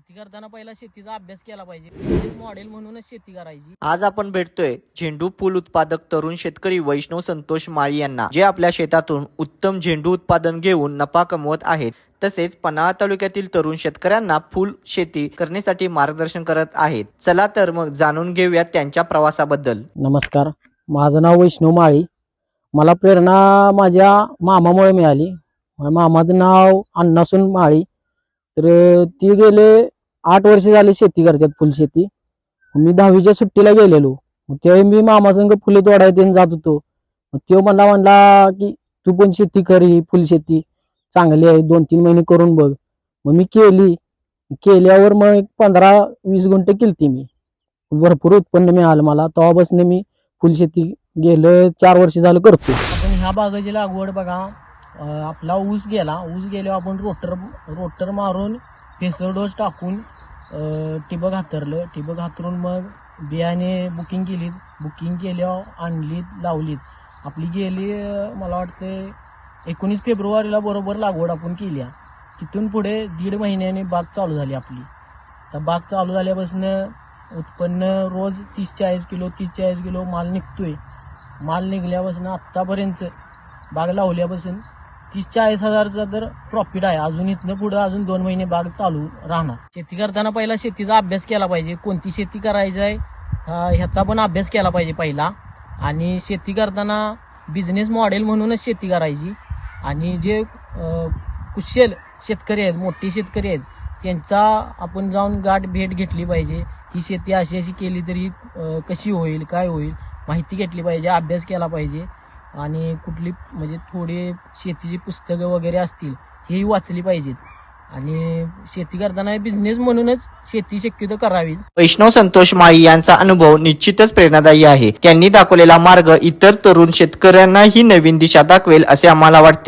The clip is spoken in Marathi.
शेती करताना पहिला शेतीचा अभ्यास केला पाहिजे. मॉडेल म्हणूनच शेती करायची. आज आपण भेटतोय झेंडू फुल उत्पादक तरुण शेतकरी वैष्णव संतोष माळी यांना जे आपल्या शेतातून उत्तम झेंडू उत्पादन घेऊन नफा कमवत आहेत. तसेच पन्हाळा तालुक्यातील तरुण शेतकऱ्यांना फुल शेती करण्यासाठी मार्गदर्शन करत आहेत. चला तर मग जाणून घेऊयात त्यांच्या प्रवासाबद्दल. नमस्कार. माझं नाव वैष्णव माळी. मला प्रेरणा माझ्या मामामुळे मिळाली. माझ्या मामाचं नाव अण्णासून माळी. तर ती गेले आठ वर्ष झाली शेती करतात फुलशेती मी दहावीच्या सुट्टीला गेलेलो. तेव्हा त्यावेळी मी मामासंग फुले तोडायचे जात होतो. तो म्हणला म्हणला की तू पण शेती कर ही फुलशेती चांगली आहे दोन तीन महिने करून बघ. मग मी केली. केल्यावर मग एक पंधरा वीस गुंठे केलती मी. भरपूर उत्पन्न मिळालं मला. तेव्हापासून मी फुलशेती गेलं चार वर्ष झालं करतो आपण ह्या बागाची लागवड बघा. आपला ऊस गेला. ऊस गेल्यावर आपण रोटर रोटर मारून फेसर डोस टाकून टिबक ठिबक हातरलं. ठिबक हातरून मग बियाणे बुकिंग केलीत. बुकिंग केल्यावर आणलीत लावलीत. आपली गेली मला वाटते एकोणीस फेब्रुवारीला बरोबर लागवड आपण केली तिथून पुढे दीड महिन्याने बाग चालू झाली आपली. तर बाग चालू झाल्यापासून उत्पन्न रोज तीस चाळीस किलो तीस चाळीस किलो माल निघतोय. माल निघल्यापासून आत्तापर्यंत बाग लावल्यापासून तीस चाळीस हजारचा तर प्रॉफिट आहे. अजून इथनं पुढं अजून दोन महिने बाग चालू राहणार. शेती करताना पहिला शेतीचा अभ्यास केला पाहिजे. कोणती शेती करायची आहे ह्याचा पण अभ्यास केला पाहिजे पहिला. आणि शेती करताना बिझनेस मॉडेल म्हणूनच शेती करायची. आणि जे कुशल शेतकरी आहेत मोठे शेतकरी आहेत त्यांचा आपण जाऊन गाठ भेट घेतली पाहिजे. ही शेती अशी अशी केली तरी कशी होईल काय होईल माहिती घेतली पाहिजे अभ्यास केला पाहिजे. आणि कुठली म्हणजे थोडी शेतीची पुस्तकं वगैरे असतील हेही वाचली पाहिजेत. आणि शेती करताना बिझनेस म्हणूनच शेती शक्यतो करावी. वैष्णव संतोष माळी यांचा अनुभव निश्चितच प्रेरणादायी आहे. त्यांनी दाखवलेला मार्ग इतर तरुण शेतकऱ्यांनाही नवीन दिशा दाखवेल असे आम्हाला वाटते.